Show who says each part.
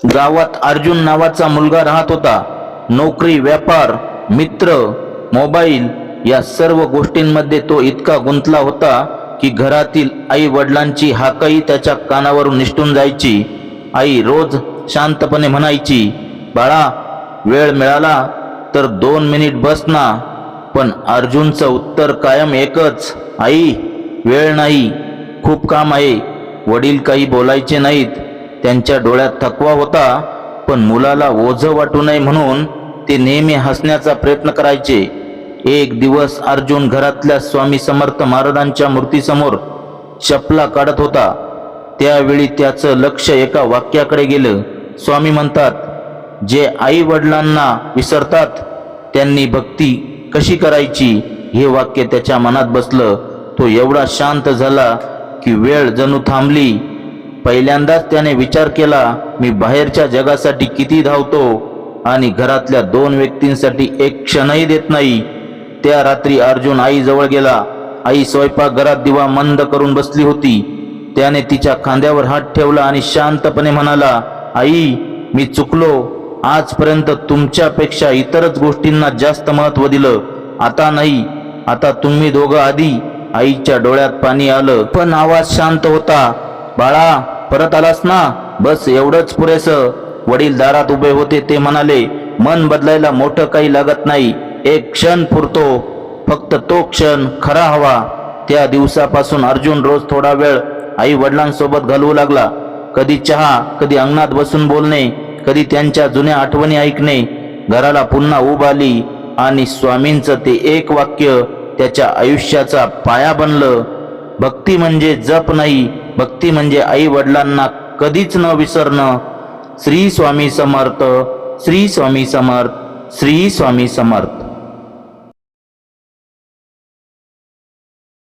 Speaker 1: गावात अर्जुन नावाचा मुलगा राहत होता. नोकरी व्यापार मित्र मोबाईल या सर्व गोष्टींमध्ये तो इतका गुंतला होता की घरातील आई वडिलांची हाकही त्याच्या कानावरून निष्ठून जायची. आई रोज शांतपणे म्हणायची बाळा वेळ मिळाला तर दोन मिनिट बस ना पण अर्जुनचं उत्तर कायम एकच आई वेळ नाही खूप काम आहे वडील काही बोलायचे नाहीत त्यांच्या डोळ्यात थकवा होता पण मुलाला ओझं वाटू नये म्हणून ते नेहमी हसण्याचा प्रयत्न करायचे. एक दिवस अर्जुन घरातल्या स्वामी समर्थ महाराजांच्या मूर्तीसमोर चपला काढत होता. त्यावेळी त्याचं लक्ष एका वाक्याकडे गेलं. स्वामी म्हणतात जे आई वडिलांना विसरतात त्यांनी भक्ती कशी करायची? हे वाक्य त्याच्या मनात बसलं. तो एवढा शांत झाला की वेळ जणू थांबली. पहिल्यांदाच त्याने विचार केला मी बाहेरच्या जगासाठी किती धावतो आणि घरातल्या दोन व्यक्तींसाठी एक क्षणही देत नाही. त्या रात्री अर्जुन आईजवळ गेला. आई स्वयंपाकघरात दिवा मंद करून बसली होती. त्याने तिच्या खांद्यावर हात ठेवला आणि शांतपणे म्हणाला आई मी चुकलो. आजपर्यंत तुमच्यापेक्षा इतरच गोष्टींना जास्त महत्त्व दिलं. आता नाही. आता तुम्ही दोघं आधी आईच्या डोळ्यात पाणी आलं. पण आवाज शांत होता बाळा परत आलास ना? बस एवढंच पुरेस. वडील दारात उभे होते ते म्हणाले मन बदलायला मोठं काही लागत नाही. एक क्षण पुरतो. फक्त तो क्षण खरा हवा. त्या दिवसापासून अर्जुन रोज थोडा वेळ आई वडिलांसोबत घालवू लागला. कधी चहा कधी अंगणात बसून बोलणे कधी त्यांच्या जुन्या आठवणी ऐकणे. घराला पुन्हा उभ आली आणि स्वामींचं ते एक वाक्य त्याच्या आयुष्याचा पाया बनलं. भक्ती म्हणजे जप नाही भक्ती म्हणजे आई वडिलांना कधीच न विसरणं. श्री स्वामी समर्थ श्री स्वामी समर्थ श्री स्वामी समर्थ.